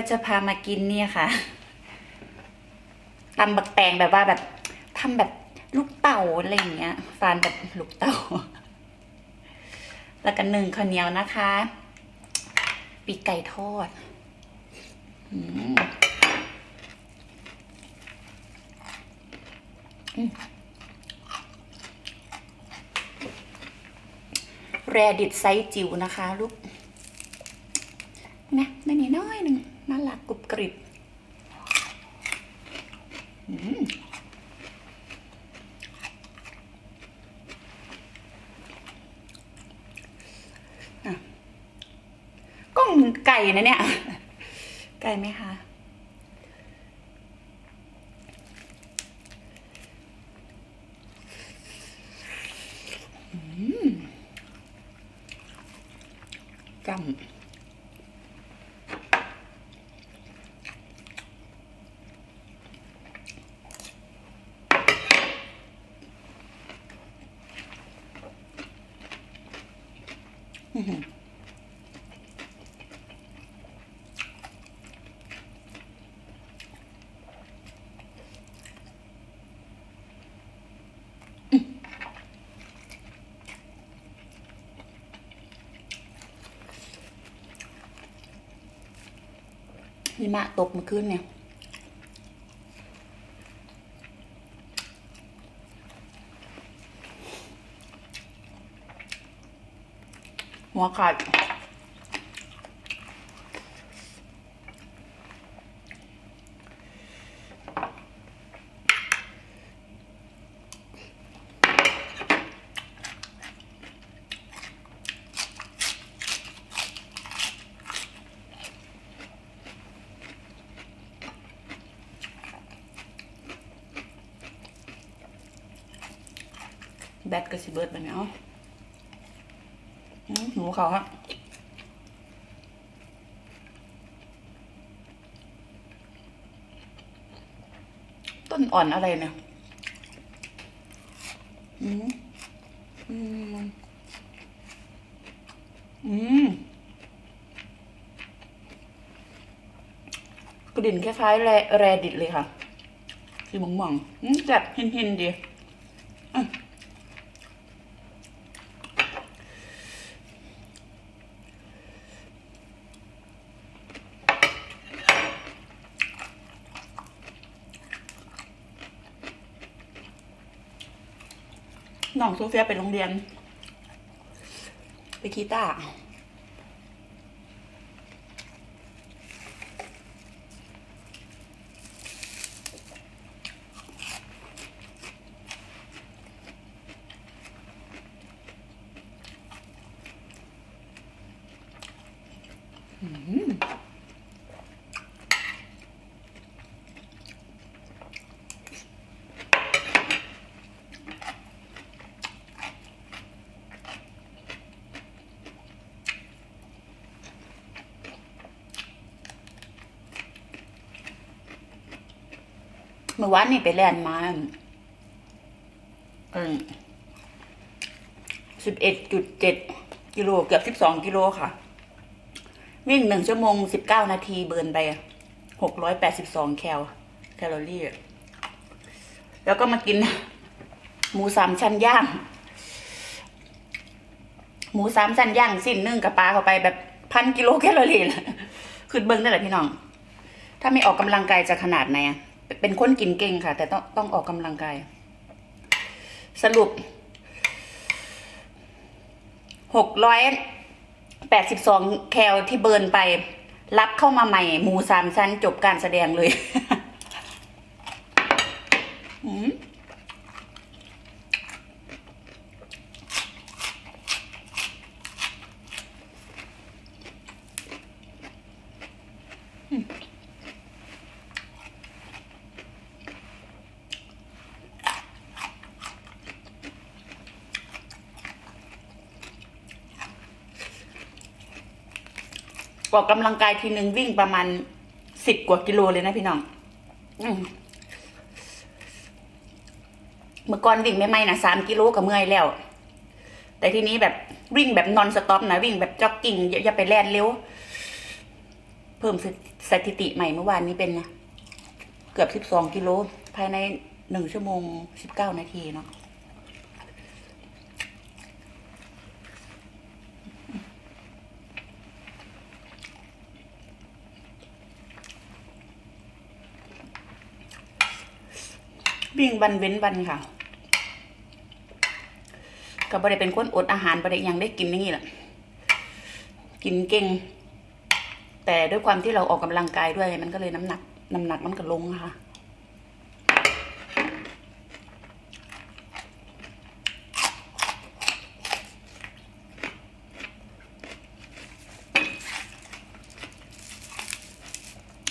ก็จะพามากินเนี่ยค่ะตำบักแตงแบบว่าแบบทำแบบลูกเต่าอะไรอย่างเงี้ย ฟานแบบลูกเต่า แล้วก็หนึ่งข้าวเหนียวนะคะ ปีกไก่ทอดแรดิตไซส์จิ๋วนะคะ ลูก นะไม่มีน้อยหนึ่ง น่ารักกรุบกริบอืมอะกล้องไก่นะเนี่ย ไก่ไหมคะอืมกำ อื้อ หิมะตกเมื่อคืนเนี่ย หัวขาดแบตก็สิเบิดไปเนาะอืม หนูเขาครับต้นอ่อนอะไรเนี่ยอืมอืมอืมกลิ่นคล้ายๆแรแรดิตเลยค่ะสีม่วงๆอืมแบบหินๆดี น้องโซเฟียไปโรงเรียน ไปกีตาร์ เมื่อวานนี่ไปแล่นมาสิบเอ็ดจุดเจ็ดกิโลเกือบสิบสองกิโลค่ะ วิ่งหนึ่งชั่วโมงสิบเก้านาทีเบิร์นไปหกร้อยแปดสิบสองแคลแคลอรี่ แล้วก็มากิน หมูสามชั้นย่าง หมูสามชั้นย่างสิ้นนึ่งกับปลาเข้าไปแบบพันกิโลแคลอรี่เลยคือเบิ้งได้แหละพี่น้อง ถ้าไม่ออกกำลังกายจะขนาดไหนอะ เป็นคนกินเก่งค่ะ แต่ต้องต้องออกกำลังกาย สรุปหกร้อยแปดสิบสองแคลที่เบิร์นไป รับเข้ามาใหม่หมูสามชั้นจบการแสดงเลย อืม ออกกำลังกายทีหนึ่งวิ่งประมาณสิบกว่ากิโลเลยนะพี่น้องอืมเมื่อก่อนวิ่งไม่ไม่นะสามกิโลก็เมื่อยแล้ว แต่ทีนี้แบบวิ่งแบบนอนสต็อปนะวิ่งแบบจ็อกกิ้งอย่าอย่าไปแล่นเร็ว เพิ่มสสถิติใหม่เมื่อวานนี้เป็นนะเกือบสิบสองกิโลภายในหนึ่งชั่วโมงสิบเก้านาทีเนาะ วิ่งวันเว้นวันค่ะก็บ่ได้เป็นคนอดอาหารบ่ได้ยังได้กินอย่างนี้แหละกินเก่ง แต่ด้วยความที่เราออกกำลังกายด้วย มันก็เลยน้ำหนัก น้ำหนักมันก็ลงค่ะ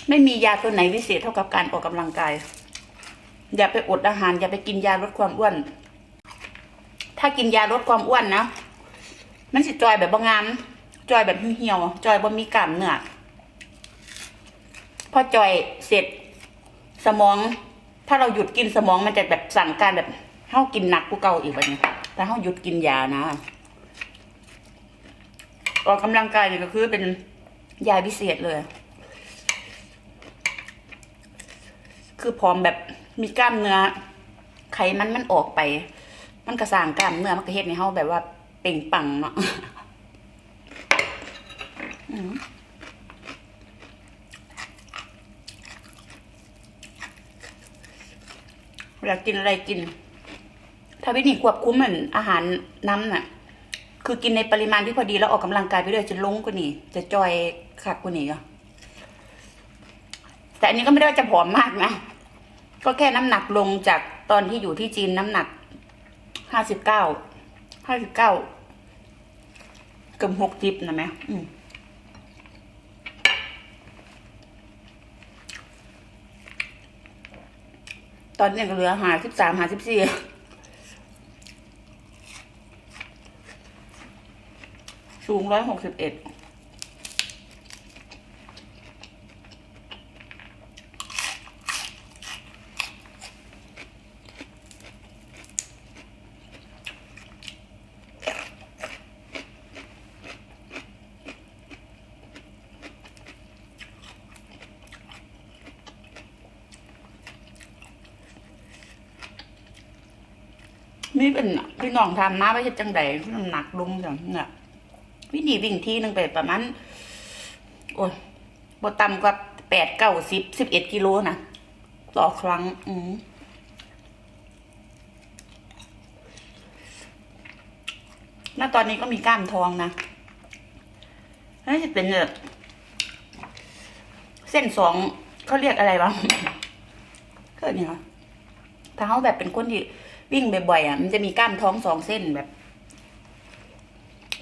ไม่มียาตัวไหนวิเศษเท่ากับการออกกำลังกาย อย่าไปอดอาหาร อย่าไปกินยาลดความอ้วน ถ้ากินยาลดความอ้วนนะมันสิจอยแบบบางงามจอยแบบเหี่ยวจอยบ่มีกล้ามเนื้อพอจอยเสร็จสมอง ถ้าเราหยุดกินสมองมันจะแบบสั่งการแบบเฮากินหนักกูเก่าอีกแบบนี้แต่เฮาหยุดกินยานะออกกำลังกายนี่ก็คือเป็นยาพิเศษเลย คือพร้อมแบบ มีกล้ามเนื้อไขมันมันออกไป มันกระสางกล้ามเนื้อมันก็เฮ็ดให้เฮาแบบว่าเป่งปังเนาะอืมเวลากินอะไรกิน ถ้าวิธีควบคุมเหมือนอาหารน้ำน่ะ คือกินในปริมาณที่พอดีแล้วออกกำลังกายไปเรื่อยจะลงกว่านี้ จะจอยคักกว่านี้ก็แต่อันนี้ก็ไม่ได้ว่าจะผอมมากนะ ก็แค่น้ำหนักลงจากตอนที่อยู่ที่จีนน้ำหนักห้าสิบเก้าห้าสิบเก้าเกือบหกจิบนะแม่ตอนนี้เหลือหาสิบสามหาสิบสี่สูงร้อยหกสิบเอ็ด นี่เป็นพี่น้องทำมาไม่ใช่จังใดน้ำหนักลงจังเนี่ยวินีวิ่งทีหนึ่งไปประมาณโอ้ยบต่ำกว่าแปดเก้าสิบสิบเอ็ดกิโลนะต่อครั้ง อืมณตอนนี้ก็มีกล้ามทองนะน่าจะเป็นแบบเส้นสองเขาเรียกอะไรวะก็เนี่ยค่ะถ้าเขาแบบเป็นคนที่ วิ่งบ่อยๆอะมันจะมีกล้ามท้องสองเส้นแบบ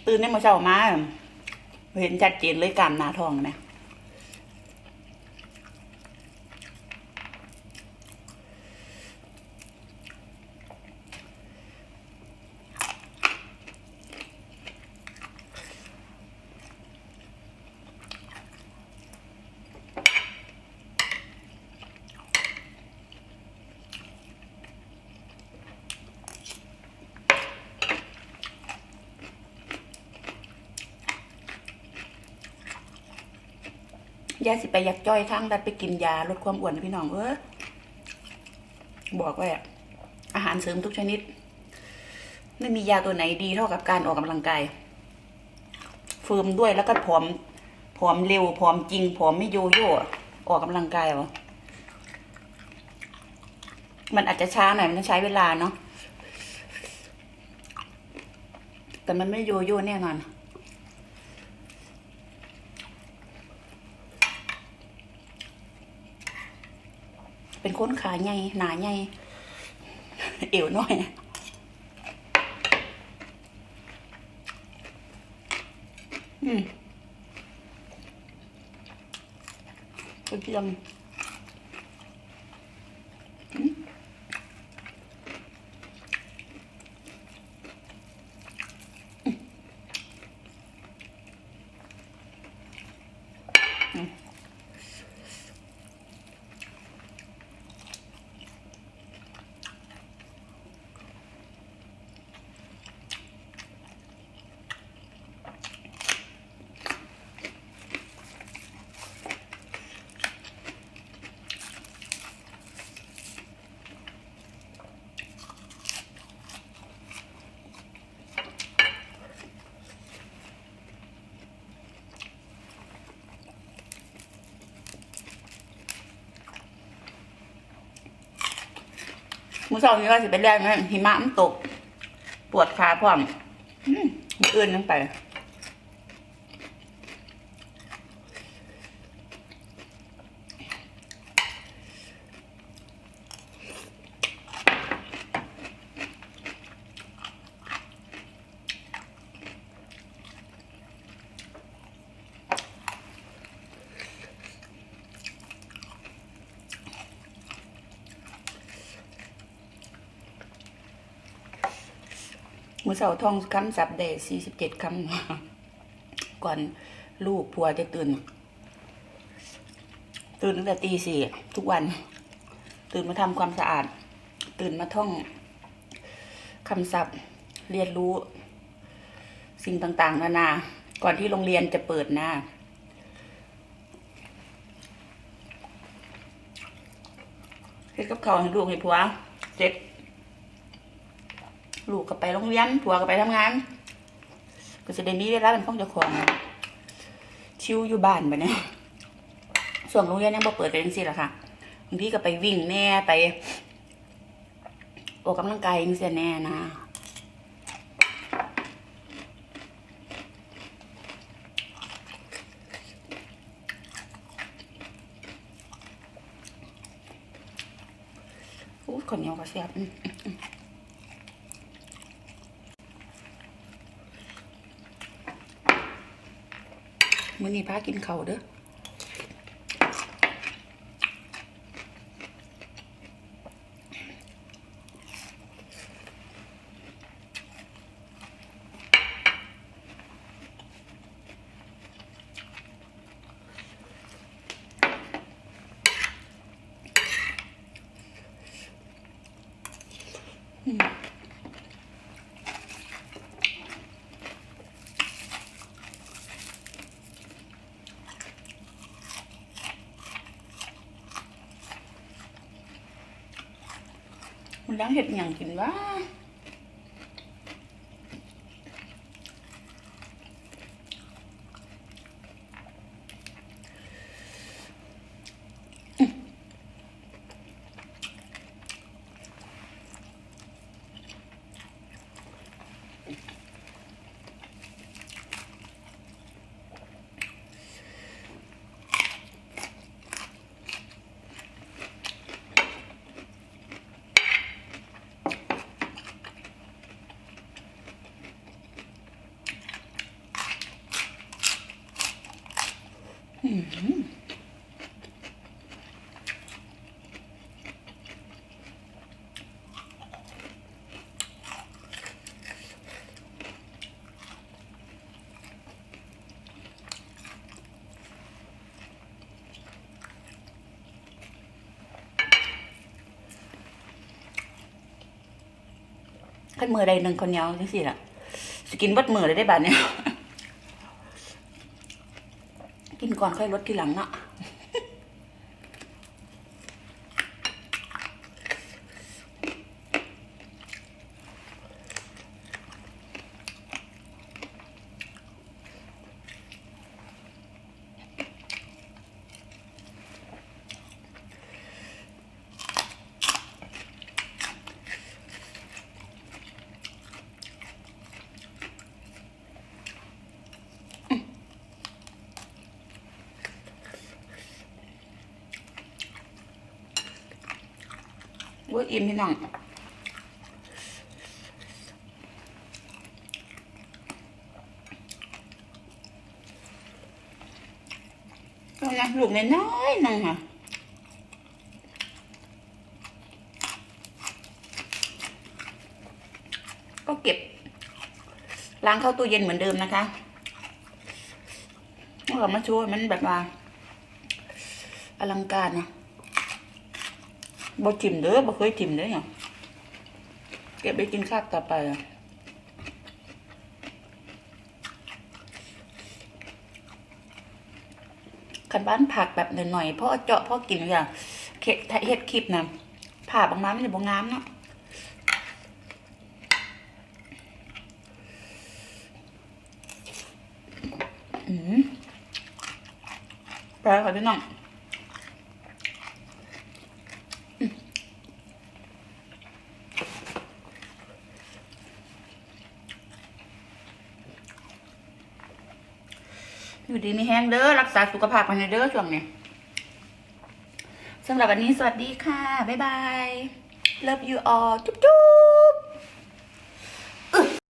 ตื่นได้มาเช้ามาเห็นชัดเจนเลยกล้ามหน้าท้องนะ ยาสิไปอยากจ้อยทั้งดัดไปกินยาลดความอ้วนนะพี่น้องเออบอกไว้อะอาหารเสริมทุกชนิด ไม่มียาตัวไหนดีเท่ากับการออกกำลังกายเฟิร์มด้วยแล้วก็ผอมผอมเร็วผอมจริงผอมไม่โยโย่ออกกำลังกายหรอมันอาจจะช้าหน่อยมันต้องใช้เวลาเนาะแต่มันไม่โยโย่แน่นอน เป็นคนขาใหญ่หนาใหญ่เอวน้อยอืมกระเพียง มื้อเช้านี้ว่าสิไปแรงนะหิมะมันตก ปวดขาพร้อมอืมอื่นยังไป มือเสาท่องคำศัพท์ได้สี่สิบเจ็ดคำ ก่อนลูกผัวจะตื่น ตื่นตั้งแต่ตีสี่ทุกวัน ตื่นมาทำความสะอาด ตื่นมาท่องคำศัพท์ เรียนรู้ สิ่งต่างๆ นานา ก่อนที่โรงเรียนจะเปิดหน้าเฮ็ดกับเขาวให้ลูกให้ผัวเสร็จ ลูกก็ไปโรงเรียนผัวก็ไปทำงาน ก็จะได้มีเวลาเป็นของเจ้าของชิวอยู่บ้านไปเนี่ยส่วนโรงเรียนยังบ่เปิดเป็นสิล่ะค่ะบางทีก็ไปวิ่งแน่ไปออกกำลังกายยังเสียแน่นะอู้คนเหนียวก็แซ่บ มมื้อนี้พากินข้าวเด้อ มันล้างเห็ดอย่างกินวะ ขั้นมือใดหนึ่งคนเหนียวจังสิล่ะสกินเบัดมือเลยได้บาดเนี่ยกินก่อนค่อยลดทีหลังเนาะ ว่าอิ่มพี่น้องเอานะลูกน้อยๆนึงค่ะก็เก็บ ล้างเข้าตู้เย็นเหมือนเดิมนะคะเรามาโชว์ให้มันแบบว่า อลังการนะ บ่จิ้มเด้อบ่เคยจิ้มเด้อเนี่ยเก็บไปกินข้าวต่อไปอะคันบ้านผักแบบหน่อยๆเพราะเจาะเพราะกินอย่างเฮ็ดเฮ็ดคลิปนะผ่าบางมาไม่ได้บ่งามเนาะอืมไปค่ะพี่น้อง ดีมีแห้งเด้อรักษาสุขภาพกันเด้อช่วงนี้สำหรับวันนี้สวัสดีค่ะ บ๊ายบาย love you all จุ๊บจุ๊บ